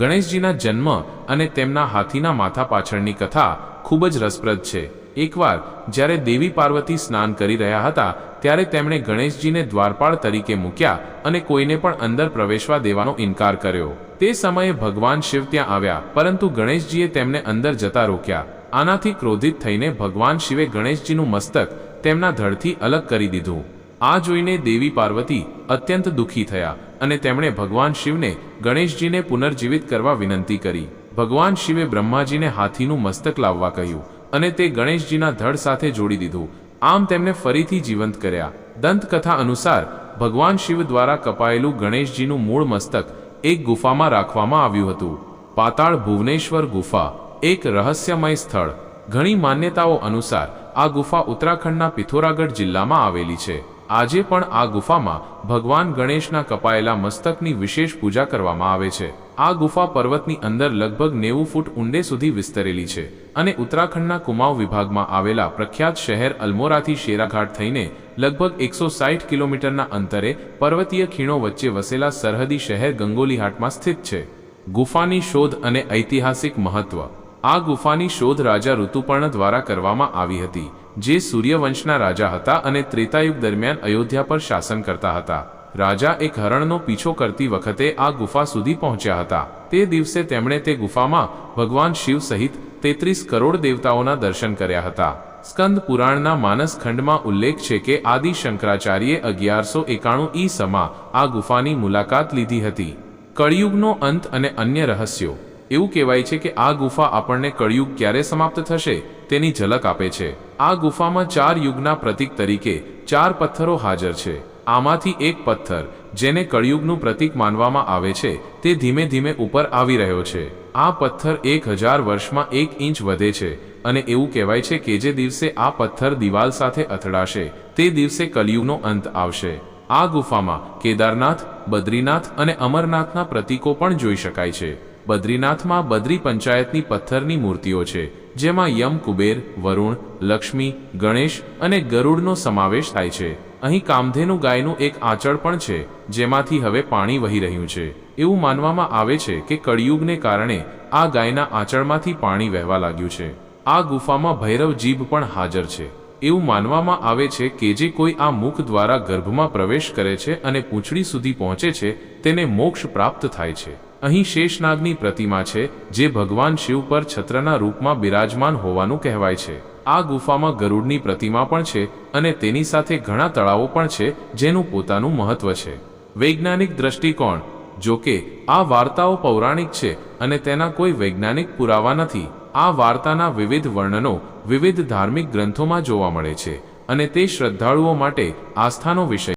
ગણેશજીના જન્મ અને તેમના હાથીના માથા પાછળની કથા ખૂબ જ રસપ્રદ છે. એકવાર, જ્યારે દેવી પાર્વતી સ્નાન કરી રહ્યા હતા, ત્યારે તેમણે ગણેશજીને દ્વારપાળ તરીકે મૂક્યા અને કોઈને પણ અંદર પ્રવેશવા દેવાનો ઇનકાર કર્યો. તે સમયે ભગવાન શિવ ત્યાં આવ્યા, પરંતુ ગણેશજીએ તેમને અંદર જતા રોક્યા. આનાથી ક્રોધિત થઈને ભગવાન શિવે ગણેશજીનું મસ્તક તેમના ધડથી અલગ કરી દીધું. આ જોઈને દેવી પાર્વતી અત્યંત દુઃખી થયા અને તેમણે ભગવાન શિવને ગણેશજીને પુનર્જીવિત કરવા વિનંતી કરી. ભગવાન શિવે બ્રહ્માજીને હાથીનું મસ્તક લાવવા કહ્યું અને તે ગણેશજીના ધડ સાથે જોડી દીધું. આમ તેમને ફરીથી જીવંત કર્યા. દંતકથા અનુસાર ભગવાન શિવ દ્વારા કપાયેલું ગણેશજીનું મૂળ મસ્તક એક ગુફામાં રાખવામાં આવ્યું હતું. પાતાળ ભુવનેશ્વર ગુફા, એક રહસ્યમય સ્થળ. ઘણી માન્યતાઓ અનુસાર આ ગુફા ઉત્તરાખંડના પિથોરાગઢ જિલ્લામાં આવેલી છે. આજે પણ આ ગુફામાં ભગવાન ગણેશના કપાયેલા મસ્તકની વિશેષ પૂજા કરવામાં આવે છે. આ ગુફા પર્વતની અંદર લગભગ નેવું ફૂટ ઊંડે સુધી વિસ્તરેલી છે અને ઉત્તરાખંડના કુમાઉ વિભાગમાં આવેલા પ્રખ્યાત શહેર અલમોરાથી શેરાઘાટ થઈને લગભગ એકસો સાઠ કિલોમીટરના અંતરે પર્વતીય ખીણો વચ્ચે વસેલા સરહદી શહેર ગંગોલીહાટમાં સ્થિત છે. ગુફાની શોધ અને ઐતિહાસિક મહત્વ. આ ગુફાની શોધ રાજા ઋતુપર્ણ દ્વારા કરવામાં આવી હતી, જે સૂર્યવંશના રાજા હતા અને ત્રેતાયુગ દરમિયાન અયોધ્યા પર શાસન કરતા હતા. રાજા એક હરણનો પીછો કરતી વખતે આ ગુફા સુધી પહોંચ્યા હતા. તે દિવસે તેમણે તે ગુફામાં ભગવાન શિવ સહિત તેત્રીસ કરોડ દેવતાઓના દર્શન કર્યા હતા. સ્કંદ પુરાણના માનસ ખંડમાં ઉલ્લેખ છે કે આદિ શંકરાચાર્યે અગિયારસો એકાણું ઈ સમા આ ગુફાની મુલાકાત લીધી હતી. કળિયુગનો અંત અને અન્ય રહસ્યો. એવું કહેવાય છે કે આ ગુફા આપણને કળિયુગ ક્યારે સમાપ્ત થશે તેની ઝલક આપે છે. આ ગુફામાં ચાર યુગના પ્રતીક તરીકે ચાર પથ્થરો હાજર છે. આમાંથી એક પથ્થર, જેને કળિયુગનું પ્રતીક માનવામાં આવે છે, તે ધીમે ધીમે ઉપર આવી રહ્યો છે. આ પથ્થર એક હજાર વર્ષમાં એક ઇંચ વધે છે અને એવું કહેવાય છે કે જે દિવસે આ પથ્થર દિવાલ સાથે અથડાશે, તે દિવસે કલિયુગનો અંત આવશે. આ ગુફામાં કેદારનાથ, બદ્રીનાથ અને અમરનાથના પ્રતીકો પણ જોઈ શકાય છે. બદ્રીનાથમાં બદ્રી પંચાયતની પથ્થરની મૂર્તિઓ છે, જેમાં યમ, કુબેર, વરુણ, લક્ષ્મી, ગણેશ અને ગરુડનો સમાવેશ થાય છે. અહીં કામધેનુ ગાયનું એક આંચળ પણ છે, જેમાંથી હવે પાણી વહી રહ્યું છે. એવું માનવામાં આવે છે કે કળિયુગને કારણે આ ગાયના આંચળમાંથી પાણી વહેવા લાગ્યું છે. આ ગુફામાં ભૈરવ જીભ પણ હાજર છે. એવું માનવામાં આવે છે કે જે કોઈ આ મુખ દ્વારા ગર્ભમાં પ્રવેશ કરે છે અને પૂંછડી સુધી પહોંચે છે, તેને મોક્ષ પ્રાપ્ત થાય છે. અહીં શેષનાગની પ્રતિમા છે, જે ભગવાન શિવ પર છત્રના રૂપમાં બિરાજમાન હોવાનું કહેવાય છે. આ ગુફામાં ગરુડની પ્રતિમા પણ છે અને તેની સાથે ઘણા તળાવો પણ છે, જેનું પોતાનું મહત્વ છે. વૈજ્ઞાનિક દ્રષ્ટિકોણ, જો કે, આ વાર્તાઓ પૌરાણિક છે અને તેના કોઈ વૈજ્ઞાનિક પુરાવા નથી. આ વાર્તાના વિવિધ વર્ણનો વિવિધ ધાર્મિક ગ્રંથોમાં જોવા મળે છે અને તે શ્રદ્ધાળુઓ માટે આસ્થાનો વિષય